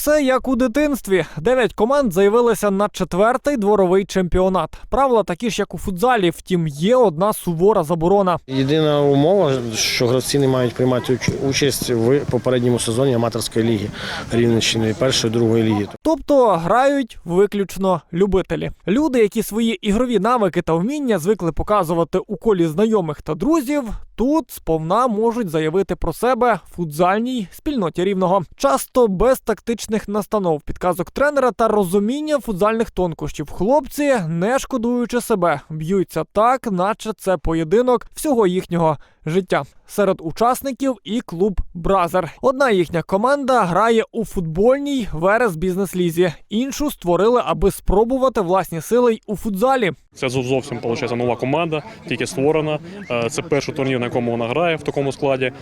Все як у дитинстві. Дев'ять команд заявилися на четвертий дворовий чемпіонат. Правила такі ж, як у футзалі, втім, є одна сувора заборона. Єдина умова, що гравці не мають приймати участь в попередньому сезоні аматорської ліги Рівненщини, першої другої ліги. Тобто грають виключно любителі. Люди, які свої ігрові навики та вміння звикли показувати у колі знайомих та друзів, тут сповна можуть заявити про себе футзальній спільноті рівного. Часто без тактичних настанов, підказок тренера та розуміння футзальних тонкощів. Хлопці, не шкодуючи себе, б'ються так, наче це поєдинок всього їхнього життя. Серед учасників і клуб Бразер. Одна їхня команда грає у футбольній Верес бізнес-лізі. Іншу створили, аби спробувати власні сили й у футзалі. Це зовсім виходить, нова команда, тільки створена. Е, Це перший турнір, на якому вона грає в такому складі.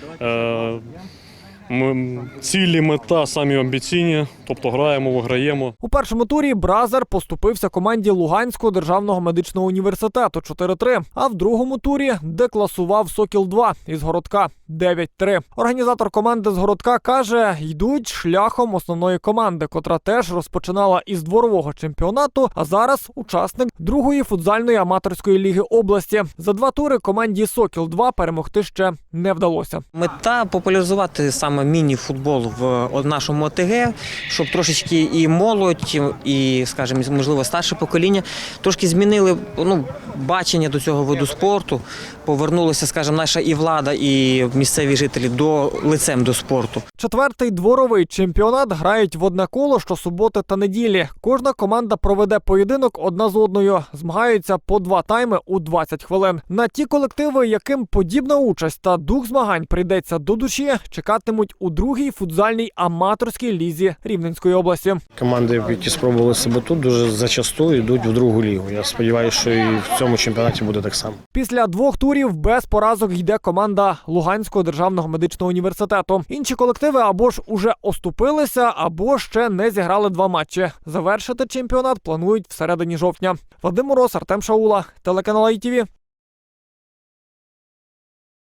Ми, цілі, мета самі амбіційні, тобто граємо, виграємо. У першому турі Бразер поступився команді Луганського державного медичного університету 4-3, а в другому турі декласував Сокіл 2 із городка 9-3. Організатор команди з городка каже, йдуть шляхом основної команди, котра теж розпочинала із дворового чемпіонату, а зараз учасник другої футзальної аматорської ліги області. За два тури команді Сокіл 2 перемогти ще не вдалося. Мета популяризувати саме міні-футбол в нашому ОТГ, щоб трошечки і молодь, і, скажімо, можливо, старше покоління трошки змінили ну, бачення до цього виду спорту. Повернулася, скажімо, наша і влада, і місцеві жителі до лицем до спорту. Четвертий дворовий чемпіонат грають в одне коло щосуботи та неділі. Кожна команда проведе поєдинок одна з одною. Змагаються по два тайми у 20 хвилин. На ті колективи, яким подібна участь та дух змагань прийдеться до душі, чекатимуть у другій футзальній аматорській лізі Рівненської області. Команди, які спробували себе тут, дуже зачасту йдуть в другу лігу. Я сподіваюся, що і в цьому чемпіонаті буде так само. Після двох турів без поразок йде команда Луганського державного медичного університету. Інші колективи або ж уже оступилися, або ще не зіграли два матчі. Завершити чемпіонат планують всередині жовтня. Вадим Мороз, Артем Шаула, телеканал ITV,